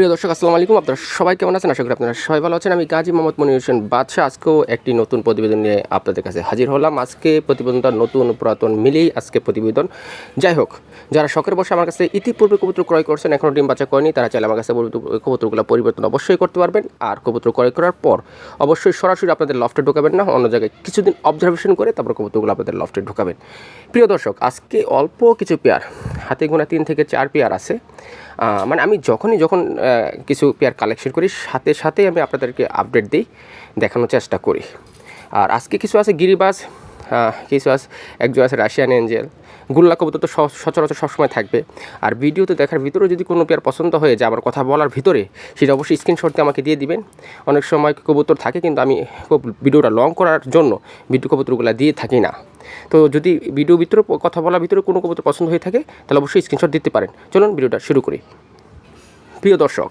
প্রিয় দর্শক, আসসালামু আলাইকুম। আপনারা সবাই কেমন আছেন? আশা করি আপনারা সবাই ভালো আছেন। আমি গাজী মোহাম্মদ মনির হোসেন বাদশাহ। আজকেও একটি নতুন প্রতিবেদন নিয়ে আপনাদের কাছে হাজির হলাম। আজকে প্রতিবেদনটা নতুন, পুরাতন, মিলেই আজকে প্রতিবেদন। যাই হোক, যারা শখের বসে আমার কাছে ইতিপূর্বে কবুতর ক্রয় করছেন এখনও ডিম বাচ্চা করেনি, তারা চাইলে আমার কাছে কবুতর- কবুতরগুলো পরিবর্তন অবশ্যই করতে পারবেন। আর কবুতর ক্রয় করার পর অবশ্যই সরাসরি আপনাদের লফটে ঢোকাবেন না, অন্য জায়গায় কিছুদিন অবজারভেশন করে তারপর কবুতরগুলো আপনাদের লফটে ঢোকাবেন। প্রিয় দর্শক, আজকে অল্প কিছু পেয়ার, হাতে গোনা তিন থেকে চার পেয়ার আছে। মানে আমি যখনই যখন কিছু পেয়ার কালেকশন করি সাথে সাথেই আমি আপনাদেরকে আপডেট দিই দেখানোর চেষ্টা করি। আর আজকে কিছু আছে গিরিবাজ আহ, কিছু আছে, একজন আছে রাশিয়ান এঞ্জেল গুল্লা কবুতর তো সচরাচর সবসময় থাকবে। আর ভিডিওতে দেখার ভিতরে যদি কোনো পেয়ার পছন্দ হয়ে যায় আমার কথা বলার ভিতরে, সেটা অবশ্যই স্ক্রিনশট আমাকে দিয়ে দিবেন। অনেক সময় কবুতর থাকে কিন্তু আমি ভিডিওটা লং করার জন্য ভিডিও কবুতরগুলো দিয়ে থাকি না। তো যদি ভিডিও ভিতরে কথা বলার ভিতরে কোনো কবুতর পছন্দ হয়ে থাকে, তাহলে অবশ্যই স্ক্রিনশট দিতে পারেন। চলুন ভিডিওটা শুরু করি। প্রিয় দর্শক,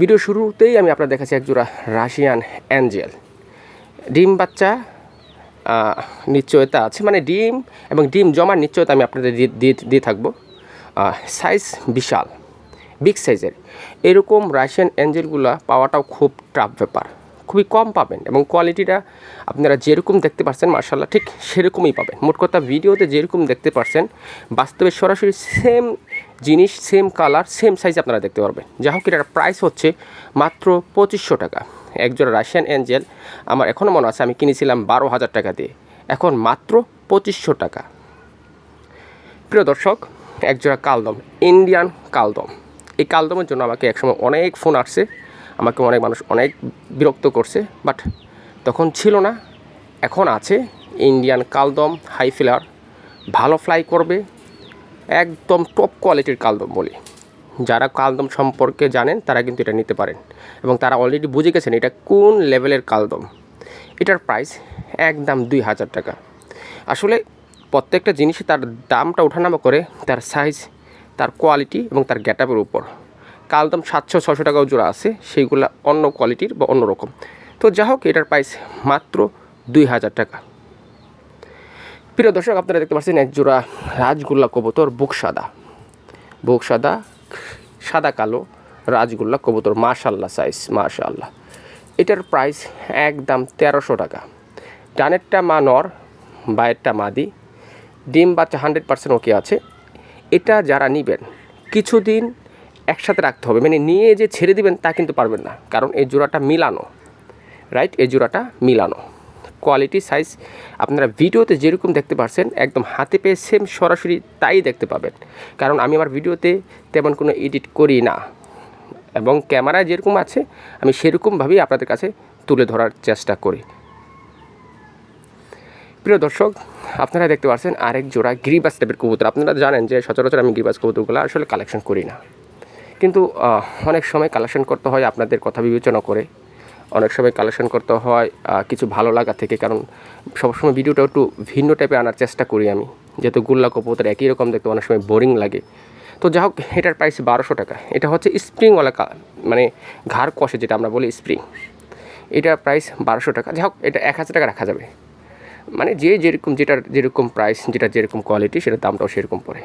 ভিডিও শুরুতেই আমি আপনার দেখাচ্ছি একজোড়া রাশিয়ান অ্যাঞ্জেল ডিম বাচ্চা নিশ্চয়তা আছে। মানে ডিম এবং ডিম জমার নিশ্চয়তা আমি আপনাদের দিয়ে দিয়ে থাকব। সাইজ বিশাল বিগ সাইজের এরকম রাশিয়ান অ্যাঞ্জেলগুলো পাওয়াটাও খুব টাফ ব্যাপার। খুবই কম পাবেন এবং কোয়ালিটিটা আপনারা যেরকম দেখতে পাচ্ছেন মার্শাল্লাহ ঠিক সেরকমই পাবেন। মোট কথা ভিডিওতে যেরকম দেখতে পাচ্ছেন বাস্তবে সরাসরি সেম জিনিস সেম কালার সেম সাইজ আপনারা দেখতে পারবেন। যা হোক এটার প্রাইস হচ্ছে মাত্র পঁচিশশো টাকা। একজোড়া রাশিয়ান অ্যাঞ্জেল আমার এখনও মনে আছে আমি কিনেছিলাম বারো হাজার টাকা দিয়ে। এখন মাত্র পঁচিশশো টাকা। প্রিয় দর্শক, একজোড়া কালদম, ইন্ডিয়ান কালদম। এই কালদমের জন্য আমাকে একসময় অনেক ফোন আসছে, আমাকে অনেক মানুষ অনেক বিরক্ত করছে, বাট তখন ছিল না, এখন আছে ইন্ডিয়ান কালদম হাই ফিলার ভালো ফ্লাই করবে, একদম টপ কোয়ালিটির কালদম বলি। যারা কালদম সম্পর্কে জানেন, তারা কিন্তু এটা নিতে পারেন। এবং তারা অলরেডি বুঝে গেছেন এটা কোন লেভেলের কালদম। এটার প্রাইস একদম দুই হাজার টাকা। আসলে প্রত্যেকটা জিনিসে তার দামটা ওঠানামা করে, তার সাইজ তার কোয়ালিটি এবং তার গ্যাটাপের উপর। কালদম সাতশো ছশো টাকাও জোড়া আছে, সেইগুলো অন্য কোয়ালিটির বা অন্য রকম। তো যা হোক, এটার প্রাইস মাত্র দুই হাজার টাকা। প্রিয় দর্শক, আপনারা দেখতে পাচ্ছেন এক জোড়া রাজগোল্লা কবুতর বুক সাদা বুক সাদা সাদা, কালো রাজগোল্লা, কবুতর। মাশাল্লাহ সাইজ মাশাল্লাহ এটার প্রাইস একদম তেরোশো টাকা। ডানেরটা মা নর বায়েরটা মাদি। ডিম বাচ্চা হান্ড্রেড পার্সেন্ট ওকে আছে। এটা যারা নেবেন, কিছুদিন একসাথে রাখতে হবে। মানে নিয়ে যে ছেড়ে দিবেন তা কিন্তু পারবেন না। কারণ এই জোড়াটা মিলানো। রাইট এই জোড়াটা মিলানো। কোয়ালিটি সাইজ আপনারা ভিডিওতে যেরকম দেখতে পাচ্ছেন একদম হাতে পেয়ে সেম সরাসরি তাই দেখতে পাবেন। কারণ আমি আমার ভিডিওতে তেমন কোনো এডিট করি না। এবং ক্যামেরায় যেরকম আছে, আমি সেরকমভাবেই আপনাদের কাছে তুলে ধরার চেষ্টা করি। প্রিয় দর্শক, আপনারা দেখতে পাচ্ছেন আরেক জোড়া গিরিবাস টাইপের কবুতর। আপনারা জানেন যে সচরাচর আমি গিরিবাস কবুতরগুলো আসলে কালেকশন করি না। কিন্তু অনেক সময় কালেকশন করতে হয়, আপনাদের কথা বিবেচনা করে। অনেক সময় কালেকশন করতে হয় কিছু ভালো লাগা থেকে। কারণ সবসময় ভিডিওটা একটু ভিন্ন টাইপের আনার চেষ্টা করি আমি। যেহেতু গুল্লা কবুতর একই রকম দেখতে, অনেক সময় বোরিং লাগে। তো যা হোক, এটার প্রাইস বারোশো টাকা। এটা হচ্ছে স্প্রিংওয়ালা কা- মানে ঘাড় কষে যেটা আমরা বলি স্প্রিং এটার প্রাইস বারোশো টাকা। যা হোক, এটা এক হাজার টাকা রাখা যাবে। মানে যে যেরকম যেটার যেরকম প্রাইস যেটা যেরকম কোয়ালিটি সেটার দামটাও সেরকম পড়ে।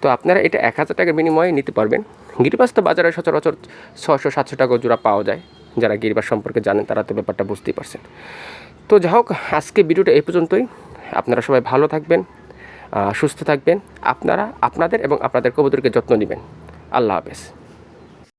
তো আপনারা এটা এক হাজার টাকার বিনিময়ে নিতে পারবেন। গিরিবাস তো বাজারে সচরাচর ছশো সাতশো টাকা জোড়া পাওয়া যায়। যারা গিরিবাস সম্পর্কে জানেন, তারা তো ব্যাপারটা বুঝতেই পারছেন। তো যা হোক, আজকে ভিডিওটা এই পর্যন্তই। আপনারা সবাই ভালো থাকবেন সুস্থ থাকবেন। আপনারা, আপনাদের এবং আপনাদের কবুতরকে যত্ন নেবেন। আল্লাহ হাফেজ।